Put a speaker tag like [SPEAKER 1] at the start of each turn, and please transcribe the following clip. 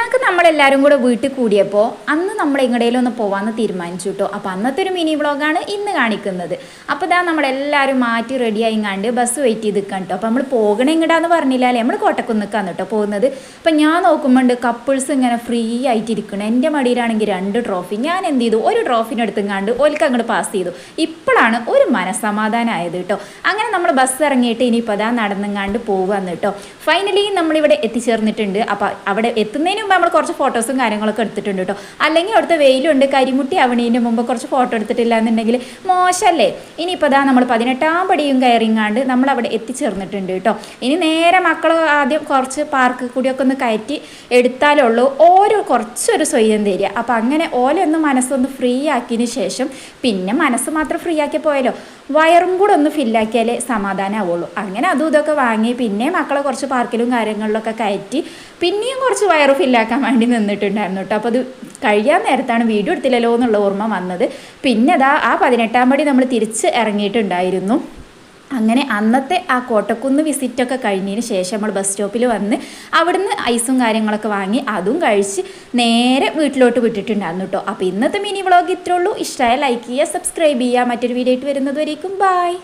[SPEAKER 1] പെരുന്നാൾക്ക് നമ്മളെല്ലാവരും കൂടെ വീട്ടിൽ കൂടിയപ്പോൾ അന്ന് നമ്മൾ എങ്ങടേലും ഒന്ന് പോകാമെന്ന് തീരുമാനിച്ചു കേട്ടോ അപ്പോൾ അന്നത്തെ ഒരു മിനി വ്ളോഗാണ് ഇന്ന് കാണിക്കുന്നത്. അപ്പോൾ ഇതാ നമ്മളെല്ലാവരും മാറ്റി റെഡി ആയിങ്ങാണ്ട് ബസ് വെയിറ്റ് ചെയ്ത് നിൽക്കാൻ കേട്ടോ അപ്പോൾ നമ്മൾ പോകണേ ഇങ്ങടാന്ന് പറഞ്ഞില്ലാലേ നമ്മൾ കോട്ടക്കുന്നിക്കാന്ന് കേട്ടോ പോകുന്നത്. അപ്പം ഞാൻ നോക്കുമ്പോണ്ട് കപ്പിൾസ് ഇങ്ങനെ ഫ്രീ ആയിട്ട് ഇരിക്കണം എന്റെ മടിയിലാണെങ്കിൽ രണ്ട് ട്രോഫി ഞാൻ എന്ത് ചെയ്തു? ഒരു ട്രോഫിനെ എടുത്തുങ്ങാണ്ട് ഓൽക്ക് അങ്ങോട്ട് പാസ് ചെയ്തു. ഇപ്പോഴാണ് ഒരു മനസ്സമാധാനമായത് കേട്ടോ അങ്ങനെ നമ്മൾ ബസ് ഇറങ്ങിയിട്ട് ഇനിയിപ്പോൾ അതാ നടന്നുങ്ങാണ്ട് പോകുക കേട്ടോ ഫൈനലി നമ്മളിവിടെ എത്തിച്ചേർന്നിട്ടുണ്ട്. അപ്പോൾ അവിടെ എത്തുന്നതിന് മുമ്പ് നമ്മൾ കുറച്ച് ഫോട്ടോസും കാര്യങ്ങളൊക്കെ എടുത്തിട്ടുണ്ട് കേട്ടോ. അല്ലെങ്കിൽ അവിടുത്തെ വെയിലുണ്ട് കരിമുട്ടി അവണീന്റെ മുമ്പ് കുറച്ച് ഫോട്ടോ എടുത്തിട്ടില്ല എന്നുണ്ടെങ്കിൽ മോശമല്ലേ ഇനിയിപ്പോൾ ഇതാ നമ്മൾ പതിനെട്ടാം പടിയും കയറിങ്ങാണ്ട് നമ്മൾ അവിടെ എത്തിച്ചേർന്നിട്ടുണ്ട് കേട്ടോ. ഇനി നേരെ മക്കൾ ആദ്യം കുറച്ച് പാർക്ക് കൂടിയൊക്കെ ഒന്ന് കയറ്റി എടുത്താലേ ഉള്ളൂ ഓരോ കുറച്ചൊരു സ്വയം തരിക. അപ്പോൾ അങ്ങനെ ഓലൊന്ന് മനസ്സൊന്ന് ഫ്രീ ആക്കിയതിന് ശേഷം പിന്നെ മനസ്സ് മാത്രം ഫ്രീ ആക്കി പോയാലോ? വയറും കൂടെ ഒന്ന് ഫില്ലാക്കിയാലേ സമാധാനമാവുള്ളൂ അങ്ങനെ അതും ഇതൊക്കെ വാങ്ങി പിന്നെ മക്കളെ കുറച്ച് പാർക്കിലും കാര്യങ്ങളിലൊക്കെ കയറ്റി പിന്നെയും കുറച്ച് വയറ് ഫില്ലാക്കാൻ വേണ്ടി നിന്നിട്ടുണ്ടായിരുന്നു കേട്ടോ അപ്പോൾ അത് കഴിയാൻ നേരത്താണ് വീഡിയോ എടുത്തില്ലല്ലോ എന്നുള്ള ഓർമ്മ വന്നത്. പിന്നെ അതാ ആ പതിനെട്ടാം പടി നമ്മൾ തിരിച്ച് ഇറങ്ങിയിട്ടുണ്ടായിരുന്നു. അങ്ങനെ അന്നത്തെ ആ കോട്ടക്കുന്ന് വിസിറ്റൊക്കെ കഴിഞ്ഞതിന് ശേഷം നമ്മൾ ബസ് സ്റ്റോപ്പിൽ വന്ന് അവിടുന്ന് ഐസും കാര്യങ്ങളൊക്കെ വാങ്ങി അതും കഴിച്ച് നേരെ വീട്ടിലോട്ട് വിട്ടിട്ടുണ്ടായിരുന്നു കേട്ടോ. അപ്പോൾ ഇന്നത്തെ മിനി വ്ളോഗ് ഇത്രയുള്ളൂ ഇഷ്ടമായ ലൈക്ക് ചെയ്യുക സബ്സ്ക്രൈബ് ചെയ്യുക. മറ്റൊരു വീഡിയോ ആയിട്ട് വരുന്നത് വരേക്കും. ബായ്